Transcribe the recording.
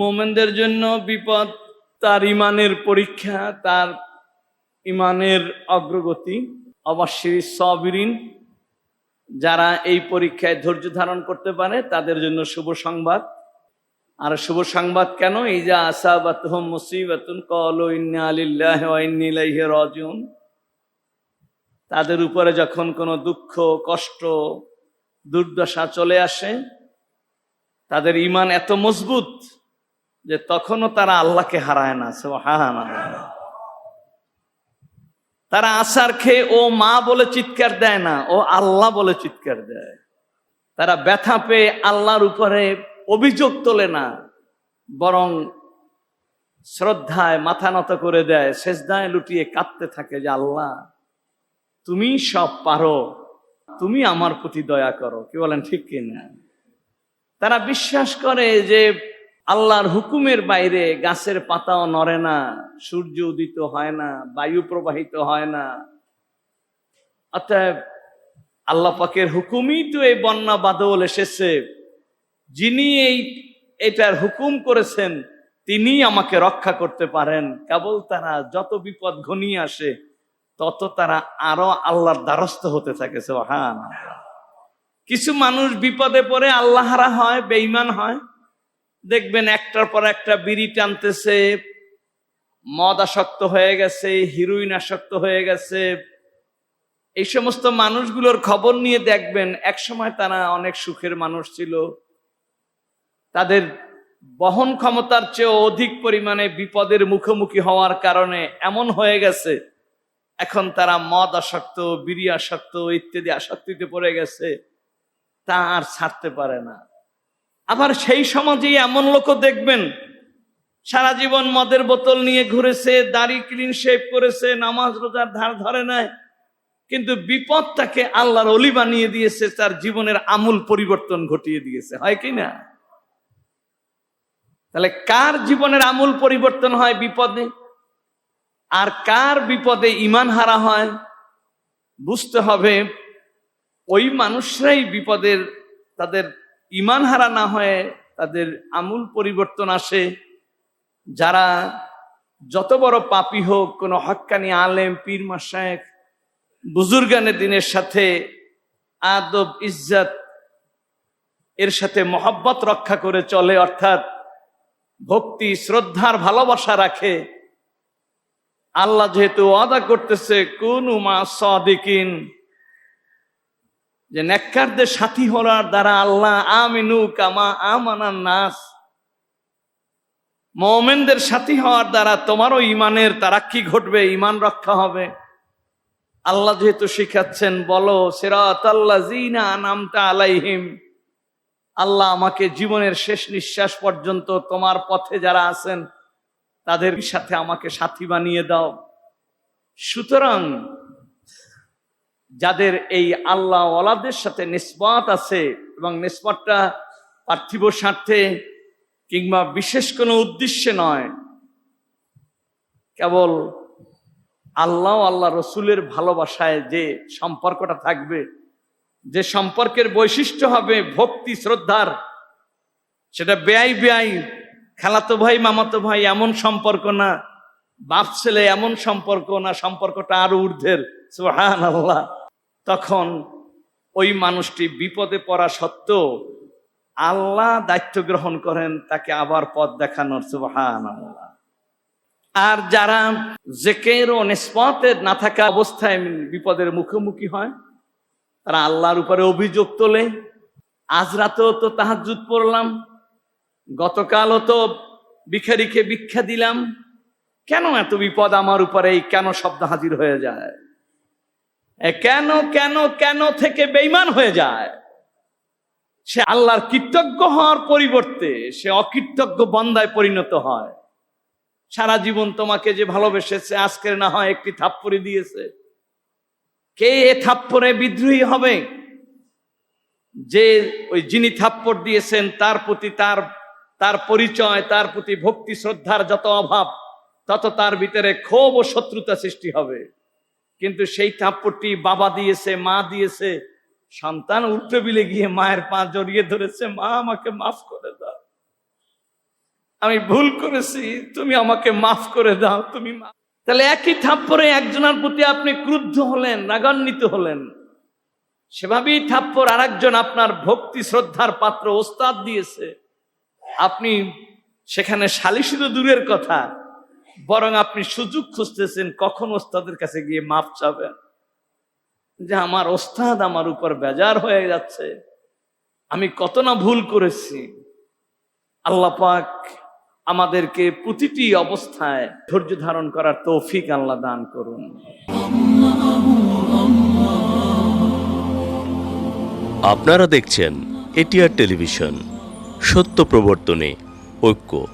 মোমেনদের জন্য বিপদ, তার ইমানের পরীক্ষা, তার ইমানের অগ্রগতি। অবশ্যই সবিরিন, যারা এই পরীক্ষায় ধৈর্য ধারণ করতে পারে, তাদের জন্য শুভ সংবাদ। আর শুভ সংবাদ কেন? এই যে আসাবাত মুসিবাতুন কল ইন্নালিল্লাহ ইন্নিলাইহি রাজিউন। তাদের উপরে যখন কোনো দুঃখ, কষ্ট, দুর্দশা চলে আসে, তাদের ইমান এত মজবুত যে তখনও তারা আল্লাহকে হারায় না, সুবহানাল্লাহ। তারা আশার খেয়ে ও মা বলে চিৎকার দেয় না, ও আল্লাহ বলে চিৎকার দেয়। তারা ব্যথা পেয়ে আল্লাহর উপরে অভিযোগ তোলে না, বরং শ্রদ্ধায় মাথা নত করে দেয় শেষদায় লুটিয়ে কাঁদতে থাকে যে আল্লাহ, তুমি সব পারো, তুমি আমার প্রতি দয়া করো। কি বলেন, ঠিক কিনা? তারা বিশ্বাস করে যে আল্লাহর হুকুমের বাইরে গাছের পাতাও নড়ে না, সূর্য উদিত হয় না, বায়ু প্রবাহিত হয় না। অতএব আল্লাহ পাকের হুকুমই তো এই বন্যা বাদল এসেছে। যিনি এই, এটার হুকুম করেছেন তিনি আমাকে রক্ষা করতে পারেন। কেবল তারা যত বিপদ ঘনিয়ে আসে, তত তারা আরও আল্লাহর দ্বারস্থ হতে থাকে কিছু মানুষ বিপদে পড়ে আল্লাহারা হয় বেইমান হয়। দেখবেন একটার পর একটা বিড়ি টানতেছে, মদ আসক্ত হয়ে গেছে হিরোইন আসক্ত হয়ে গেছে। এই সমস্ত মানুষগুলোর খবর নিয়ে দেখবেন, একসময় তারা অনেক সুখের মানুষ ছিল। তাদের বহন ক্ষমতার চেয়ে অধিক পরিমাণে বিপদের মুখোমুখি হওয়ার কারণে এমন হয়ে গেছে, এখন তারা মদ আসক্ত, বিড়ি আসক্ত, ইত্যাদি আসক্তিতে পড়ে গেছে, তা আর ছাড়তে পারে না। আবার সেই সমাজেই এমন লোকও দেখবেন, সারা জীবন মদের বোতল নিয়ে ঘুরেছে, দাড়ি ক্লিন শেভ করেছে, নামাজ রোজার ধার ধরে নাই, কিন্তু বিপদ তাকে আল্লাহর অলি বানিয়ে দিয়েছে, তার জীবনের আমূল পরিবর্তন ঘটিয়ে দিয়েছে, হয় কি না? তাহলে কার জীবনের আমূল পরিবর্তন হয় বিপদে? আর কার বিপদে ইমান হারা হয়? বুঝতে হবে, ওই মানুষরাই বিপদের, তাদের ইমান হারা না হয়ে তাদের আমূল পরিবর্তন আসে, যারা যত বড় পাপি হোক, কোনো হক্কানি আলেম, পীর মাসায়েক বুজুর্গানে দিনের সাথে আদব, ইজ্জাত, এর সাথে মহব্বত রক্ষা করে চলে, অর্থাৎ ভক্তি, শ্রদ্ধার ভালোবাসা রাখে। আল্লাহ যেহেতু ওয়াদা করতেছে, কোন মা সদিকিন যে নেককারদের সাথী হওয়ার দ্বারা আল্লাহ আমিনু কামা আমানার নাস। মোমেনদের সাথী হওয়ার দ্বারা তোমারও ইমানের তারাক্কি ঘটবে, ইমান রক্ষা হবে। আল্লাহ যেহেতু শিখাচ্ছেন, বলো সেরাত আল্লাহ জিনা নামটা আলাইহিম। আল্লাহ আমাকে জীবনের শেষ নিঃশ্বাস পর্যন্ত তোমার পথে যারা আছেন, তাদের সাথে আমাকে সাথী বানিয়ে দাও। সুতরাং যাদের এই আল্লাহ ওলাদের সাথে নিসবত আছে এবং নিসবতটা পার্থিব স্বার্থে কিংবা বিশেষ কোনো উদ্দেশ্যে নয়, কেবল আল্লাহ আল্লাহ রসুলের ভালোবাসায় যে সম্পর্কটা থাকবে, যে সম্পর্কের বৈশিষ্ট্য হবে ভক্তি, শ্রদ্ধার, সেটা বেআই বেআই, খালাতো ভাই, মামাতো ভাই এমন সম্পর্ক না, বাপ ছেলে এমন সম্পর্ক না, সম্পর্কটা আরও ঊর্ধ্বের। সুহান আল্লাহ তখন ওই মানুষটি বিপদে পড়া সত্ত্বেও আল্লাহ দায়িত্ব গ্রহণ করেন তাকে আবার পথ দেখানোর আল্লাহ আর যারা জেকের ও নিষ্পতের না থাকা অবস্থায় বিপদের মুখোমুখি হয়, তারা আল্লাহর উপরে অভিযোগ তোলে। আজ রাতেও তো তাহাজুদ পড়লাম, গতকালও তো ভিখারিকে ভিক্ষা দিলাম। কেন এত বিপদ আমার উপরে কেন শব্দ হাজির হয়ে যায়? কেন কেন কেন থেকে বেইমান হয়ে যায়? সে আল্লাহর কৃতজ্ঞ হওয়ার পরিবর্তে সে অকৃতজ্ঞ বন্দায় পরিণত হয়। সারা জীবন তোমাকে যে ভালোবেসেছে, আজকের না হয় একটি থাপ্পড়ি দিয়েছে। কে এ থাপ্পড়ে বিদ্রোহী হবে? যে ওই যিনি থাপ্পড় দিয়েছেন, তার প্রতি তার তার পরিচয়, তার প্রতি ভক্তি, শ্রদ্ধার যত অভাব, তত তার ভিতরে ক্ষোভ ও শত্রুতা সৃষ্টি হবে। কিন্তু সেই থাপ্পড়টি বাবা দিয়েছে, মা দিয়েছে। সন্তান উল্টে বিলে গিয়ে মায়ের পা জড়িয়ে ধরেছে, মা, আমাকে মাফ করে দাও। আমি ভুল করেছি, তুমি আমাকে মাফ করে দাও, তুমি তাহলে একই থাপ্পরে একজনের প্রতি আপনি ক্রুদ্ধ হলেন, রাগান্বিত হলেন। সেভাবেই থাপ্পর আরেকজন আপনার ভক্তি, শ্রদ্ধার পাত্র, ওস্তাদ দিয়েছে। আপনি সেখানে সালিশি তো দূরের কথা। বরং আপনি সুযোগ খুঁজতেছেন কখন ওস্তাদের কাছে গিয়ে মাপ চাবেন? যে আমার ওস্তাদ আমার উপর বেজার হয়ে যাচ্ছে। আমি কত না ভুল করেছি। আল্লাহ পাক আমাদেরকে প্রতিটি অবস্থায় ধৈর্য ধারণ করার তৌফিক আল্লাহ দান করুন। আপনারা দেখছেন এটিআর টেলিভিশন, সত্য প্রবর্তনে ঐক্য।